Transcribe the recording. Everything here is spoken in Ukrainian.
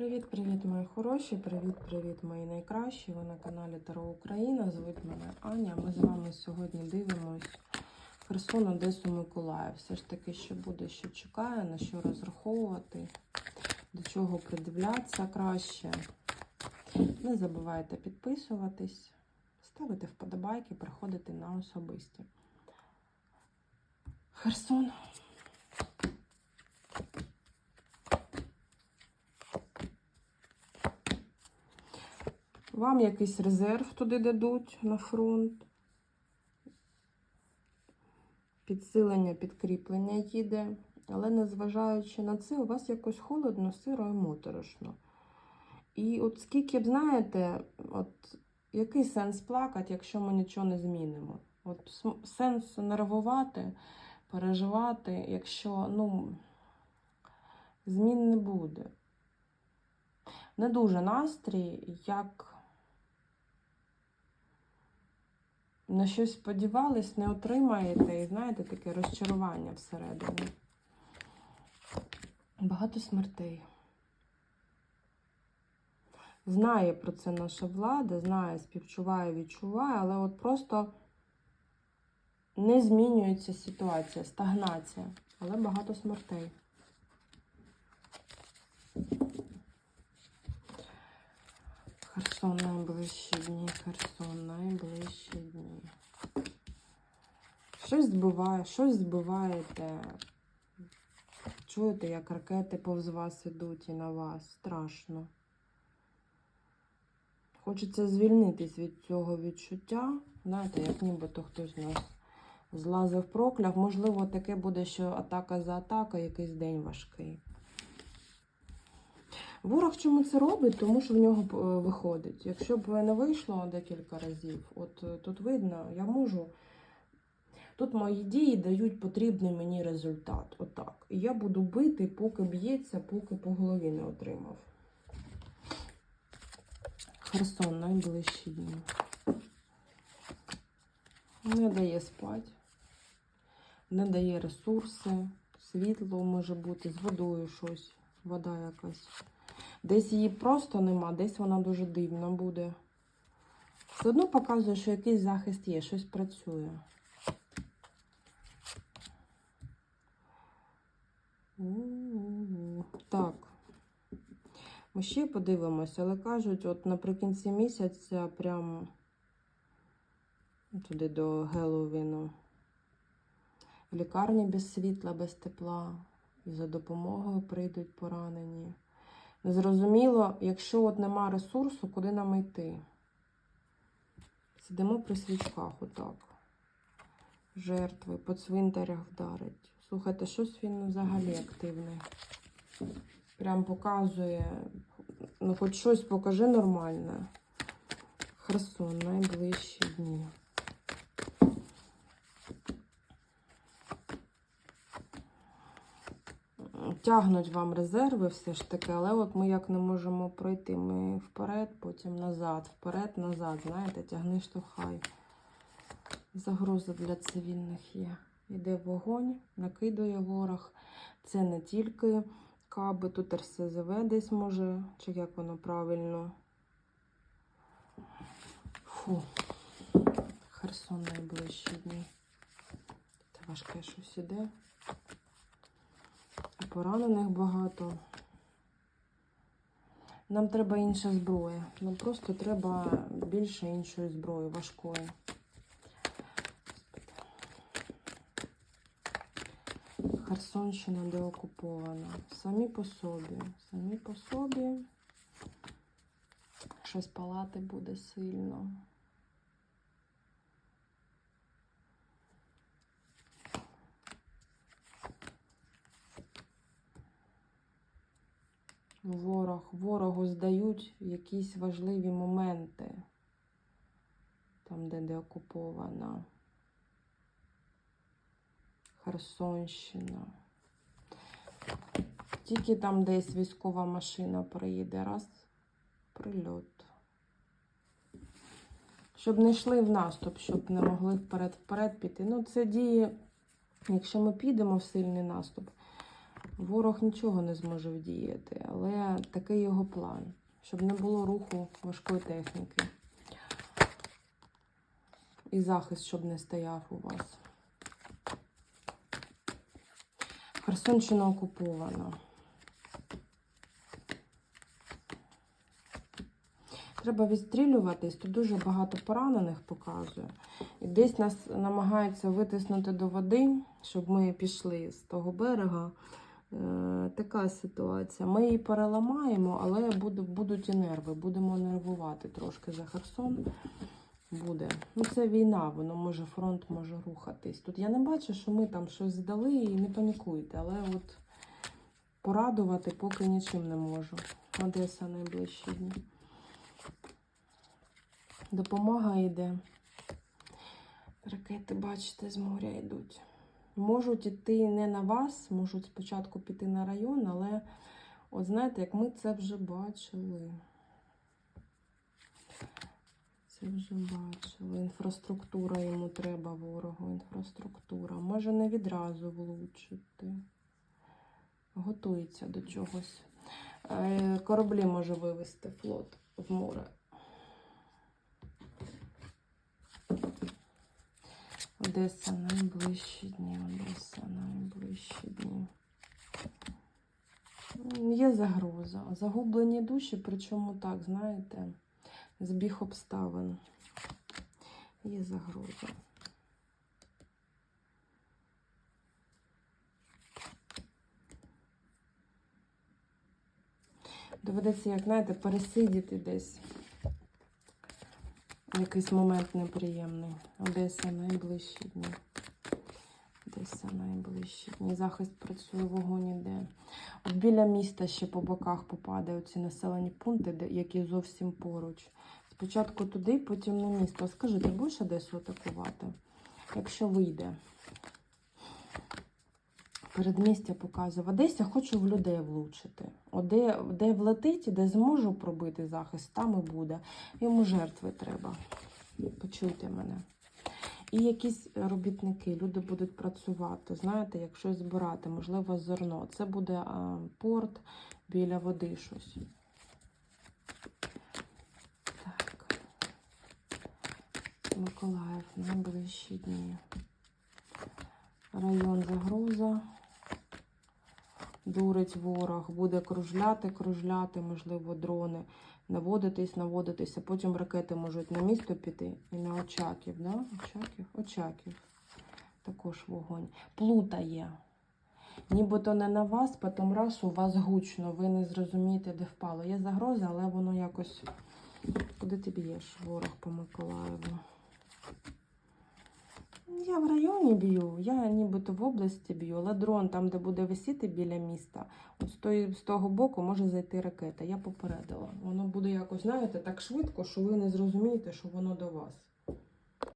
Привіт-привіт, мої хороші! Привіт-привіт, мої найкращі! Ви на каналі Таро Україна. Звуть мене Аня. Ми з вами сьогодні дивимось Херсон, Одесу, Миколаїв. Все ж таки, що буде, що чекає, на що розраховувати, до чого придивлятися краще. Не забувайте підписуватись, ставити вподобайки, приходити на особисті. Херсон. Вам якийсь резерв туди дадуть на фронт. Підсилення, підкріплення їде. Але незважаючи на це, у вас якось холодно, сиро і моторошно. І от скільки б знаєте, от який сенс плакати, якщо ми нічого не змінимо? От сенс нервувати, переживати, якщо ну, змін не буде. Не дуже настрій, як на щось сподівались, не отримаєте, і знаєте, таке розчарування всередині. Багато смертей. Знає про це наша влада, знає, співчуває, відчуває, але от просто не змінюється ситуація, стагнація, але багато смертей. Херсон найближчі дні, Херсон найближчі дні. Щось збиває, щось збиваєте. Чуєте, як ракети повз вас ідуть і на вас. Страшно. Хочеться звільнитись від цього відчуття. Знаєте, як нібито хтось з нас злазив прокляв. Можливо, таке буде, що атака за атакою, якийсь день важкий. Ворог чому це робить? Тому що в нього е, виходить. Якщо б не вийшло декілька разів, от е, тут видно, я можу. Тут мої дії дають потрібний мені результат. Отак. І я буду бити, поки б'ється, поки по голові не отримав. Херсон найближчі дні. Не дає спати, не дає ресурси, світло може бути, з водою щось, вода якась. Десь її просто нема, десь вона дуже дивна буде. Все одно показує, що якийсь захист є, щось працює. Так. Ми ще подивимося, але кажуть, от наприкінці місяця, прям туди до Геловіну. Лікарні без світла, без тепла. І за допомогою прийдуть поранені. Незрозуміло, якщо от нема ресурсу, куди нам йти? Сидимо при свічках отак. Жертви, по цвинтарях вдарить. Слухайте, щось він взагалі активний. Прям показує, ну хоч щось покажи нормальне. Херсон, найближчі дні. Тягнуть вам резерви все ж таки, але от ми як не можемо пройти. Ми вперед, потім назад, вперед, назад. Знаєте, тягни штовхай. Загроза для цивільних є. Іде вогонь, накидує ворог. Це не тільки каби, тут РСЗВ десь може, чи як воно правильно. Фу. Херсон найближчі дні. Це важке щось іде. Поранених багато. Нам треба інша зброя. Нам просто треба більше іншої зброї, важкої. Херсонщина деокупована. Самі по собі. Самі по собі. Щось палати буде сильно. Ворог, ворогу здають якісь важливі моменти, там, де деокупована Херсонщина. Тільки там десь військова машина приїде, раз прильот. Щоб не йшли в наступ, щоб не могли вперед-вперед піти. Ну, це діє, якщо ми підемо в сильний наступ, Ворог нічого не зможе вдіяти, але такий його план, щоб не було руху важкої техніки. І захист, щоб не стояв у вас. Херсонщина окупована. Треба відстрілюватись. Тут дуже багато поранених показує. І десь нас намагаються витиснути до води, щоб ми пішли з того берега. Е, така ситуація. Ми її переламаємо, але будуть і нерви. Будемо нервувати трошки за Херсон. Буде. Ну, це війна, воно може фронт може рухатись. Тут я не бачу, що ми там щось здали і не панікуйте, але от порадувати поки нічим не можу. Одеса найближчі дні. Допомога йде. Ракети, бачите, з моря йдуть. Можуть іти не на вас, можуть спочатку піти на район, але от знаєте, як ми це вже бачили. Це вже бачили. Інфраструктура йому треба ворогу. Інфраструктура. Може не відразу влучити. Готується до чогось. Е, Кораблі може вивести флот в море. Одеса найближчі дні. Одеса найближчі дні. Є загроза. Загублені душі, причому так, знаєте, збіг обставин. Є загроза. Доведеться, як знаєте, пересидіти десь. Якийсь момент неприємний. Одеса найближчі дні. Одеса найближчі дні. Захист працює, вогонь іде. От біля міста ще по боках попадають ці населені пункти, які зовсім поруч. Спочатку туди, потім на місто. Скажи, ти будеш Одесу атакувати? Якщо вийде. Передмістя показує. В Одесі хочу в людей влучити. От де, де влетить, де зможу пробити захист, там і буде. Йому жертви треба. Почуйте мене. І якісь робітники, люди будуть працювати, знаєте, як збирати, можливо, зерно. Це буде а, порт біля води щось. Так. Миколаїв, найближчі дні. Район загроза. Дурить ворог, буде кружляти, кружляти, можливо, дрони, наводитись, наводитись, а потім ракети можуть на місто піти і на Очаків, да? Очаків, Очаків. Також вогонь. Плутає. Нібито не на вас, потім раз у вас гучно, ви не зрозумієте, де впало. Є загроза, але воно якось. Куди ти б'єш, ворог по Миколаєву? В районі б'ю, я нібито в області б'ю, ладрон, там, де буде висіти біля міста, от з, той, з того боку може зайти ракета. Я попередила. Воно буде якось, знаєте, так швидко, що ви не зрозумієте, що воно до вас.